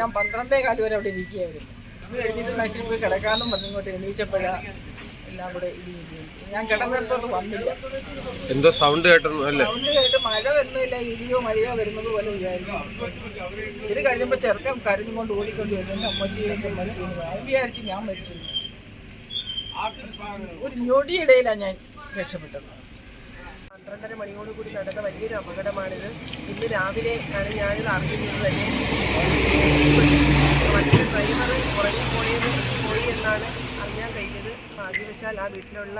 ഞാൻ പന്ത്രണ്ടേ കാൽ വരെ അവിടെ ഇരിക്കുകയായിരുന്നു. അത് കഴിഞ്ഞിട്ട് നൈറ്റിൽ പോയി കിടക്കാനും പറഞ്ഞു ഇങ്ങോട്ട് എണീറ്റപ്പോഴാ എല്ലാം കൂടെ. ഞാൻ കിടന്നിടത്തോട്ട് വന്നില്ല. എന്തോ സൗണ്ട് കേട്ടോ അല്ലേ? സൗണ്ട് കേട്ട് മഴ വരുന്നില്ല ഇടിയോ മഴയോ വരുന്നത് പോലെ വിചാരിക്കും ഇത് കഴിഞ്ഞപ്പോൾ ചെറുക്കൻ കരഞ്ഞുകൊണ്ട് ഓടിക്കൊണ്ട് വരുന്നുണ്ട്. എന്റെ അമ്മച്ചിയൊക്കെ മരിച്ചു ഞാൻ വിചാരിച്ചു ഞാൻ മരിച്ചു. ഒരു ഞൊടിയിടയിലാണ് ഞാൻ രക്ഷപ്പെട്ടത്. പന്ത്രണ്ടര മണിയോടുകൂടി നടന്ന വലിയൊരു അപകടമാണിത്. ഇന്ന് രാവിലെ ആണ് ഞാനിത് അറിയുന്നത് തന്നെ എന്നാണ് അറിയാൻ കഴിഞ്ഞത് ഭാഗ്യവശാൽ ആ വീട്ടിലുള്ള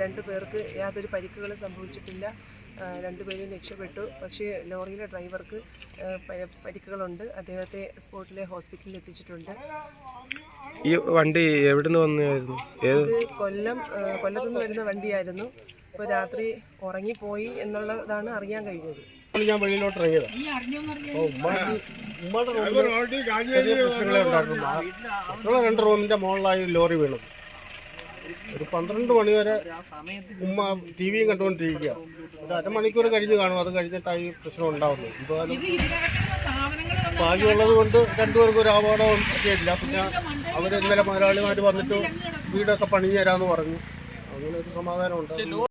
രണ്ടു പേർക്ക് യാതൊരു പരിക്കുകളും സംഭവിച്ചിട്ടില്ല. രണ്ടുപേരും രക്ഷപ്പെട്ടു. പക്ഷേ ലോറിയിലെ ഡ്രൈവർക്ക് പരിക്കുകളുണ്ട്. അദ്ദേഹത്തെ സ്പോട്ടിലെ ഹോസ്പിറ്റലിൽ എത്തിച്ചിട്ടുണ്ട്. ഈ വണ്ടി എവിടുന്ന് വന്നായിരുന്നു? ഇത് കൊല്ലം കൊല്ലത്തുനിന്ന് വരുന്ന വണ്ടിയായിരുന്നു. ഇപ്പോൾ രാത്രി ഉറങ്ങിപ്പോയി എന്നുള്ളതാണ് അറിയാൻ കഴിഞ്ഞത്. ഞാൻ വെളിയിലോട്ട് ഇറങ്ങിയത്. ഉമ്മയുടെ രണ്ട് റൂമിന്റെ മുകളിലായി ലോറി വീണു. ഒരു പന്ത്രണ്ട് മണി വരെ ഉമ്മ ടി വിയും കണ്ടുകൊണ്ടിരിക്കുക. ഒരു അരമണിക്കൂർ കഴിഞ്ഞ് കാണും. അത് കഴിഞ്ഞിട്ടായി പ്രശ്നം ഉണ്ടാവുന്നു ഇപ്പോൾ ഭാഗ്യമുള്ളത് കൊണ്ട് രണ്ടുപേർക്കും ഒരു അപകടവും പറ്റിയിട്ടില്ല പിന്നെ അവർ ഇന്നലെ മുതലാളിമാർ വന്നിട്ട് വീടൊക്കെ പണിഞ്ഞു തരാമെന്ന് പറഞ്ഞു. അങ്ങനെ ഒരു സമാധാനം ഉണ്ടായിരുന്നു.